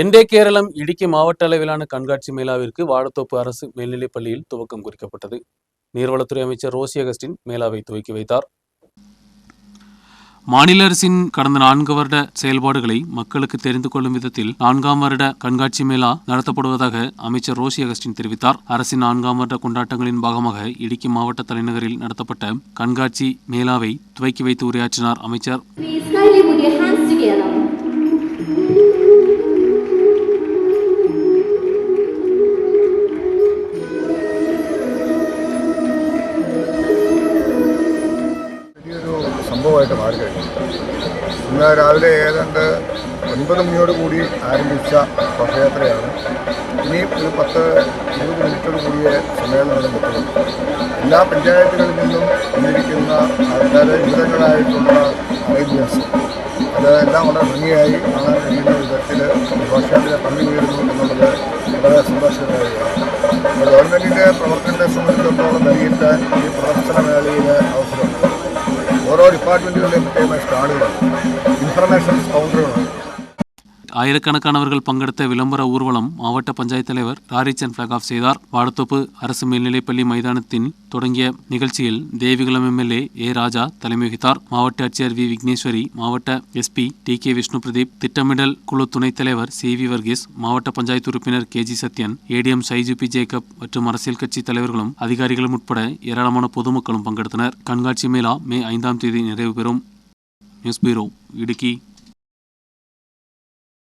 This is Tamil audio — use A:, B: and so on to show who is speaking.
A: என்டே கேரளம் இடுக்கி மாவட்ட அளவிலான கண்காட்சி மேளாவிற்கு வாழத்தோப்பு அரசு மேல்நிலைப் பள்ளியில் துவக்கம் குறிக்கப்பட்டது. நீர்வளத்துறை அமைச்சர் ரோசி அகஸ்டின் மேளாவை துவக்கி வைத்தார். மாநில அரசின் கடந்த நான்கு வருட செயல்பாடுகளை மக்களுக்கு தெரிந்து கொள்ளும் விதத்தில் நான்காம் வருட கண்காட்சி மேளா நடத்தப்படுவதாக அமைச்சர் ரோசி அகஸ்டின் தெரிவித்தார். அரசின் நான்காம் வருட கொண்டாட்டங்களின் பாகமாக இடுக்கி மாவட்ட தலைநகரில் நடத்தப்பட்ட கண்காட்சி மேளாவை துவக்கி வைத்து உரையாற்றினார் அமைச்சர்.
B: സംഭവമായിട്ട് മാറിക്കഴിഞ്ഞു ഇന്ന് രാവിലെ ഏതാണ്ട് ഒൻപത് മണിയോട് കൂടി ആരംഭിച്ച ഘോഷയാത്രയാണ് ഇനി ഒരു പത്ത് ഇരുപത് മിനിറ്റോട് കൂടിയ സമ്മേളനം നടത്തുന്നത് എല്ലാ പഞ്ചായത്തുകളിൽ നിന്നും വന്നിരിക്കുന്ന ആൾക്കാർ വിവിധങ്ങളായിട്ടുള്ള അറേഞ്ച്മെന്റ്സ് അതെല്ലാം വളരെ ഭംഗിയായി കാണാൻ കഴിയുന്ന വിധത്തിൽ ഘോഷയാത്ര പങ്കു വീഴുന്നു എന്നുള്ളത് വളരെ സന്തോഷകരമായ ഗവൺമെന്റിന്റെ പ്രവർത്തനത്തെ സംബന്ധിച്ചിടത്തോളം നൽകിയിട്ട് ഈ പ്രവർത്തന അവസരമുണ്ട് ഓരോ ഡിപ്പാർട്ട്മെന്റുകളുടെയും കൈമായി സ്റ്റാളുകളാണ് ഇൻഫർമേഷൻ കൗണ്ടറുകളാണ്
A: ஆயிரக்கணக்கானவர்கள் பங்கெடுத்த விளம்பர ஊர்வலம் மாவட்ட பஞ்சாயத்து தலைவர் ராரிச்சன் பிளாக் ஆஃப் செய்தார். வாடத்தோப்பு அரசு மேல்நிலைப்பள்ளி மைதானத்தின் தொடங்கிய நிகழ்ச்சியில் தேவிகுளம் எம்எல்ஏ ஏ ராஜா தலைமை வகித்தார். மாவட்ட ஆட்சியர் வி விக்னேஸ்வரி மாவட்ட SP D K Vishnu Pradeep திட்டமிடல் குழு துணைத் தலைவர் சி வி வர்கீஸ் மாவட்ட பஞ்சாயத்து உறுப்பினர் கே ஜி சத்யன் ஏடிஎம் சைஜுபி ஜேக்கப் மற்றும் அரசியல் கட்சி தலைவர்களும் அதிகாரிகளும் உட்பட ஏராளமான பொதுமக்களும் பங்கெடுத்தனர். கண்காட்சி மேளா மே ஐந்தாம் தேதி நிறைவு பெறும். News bureau Idukki.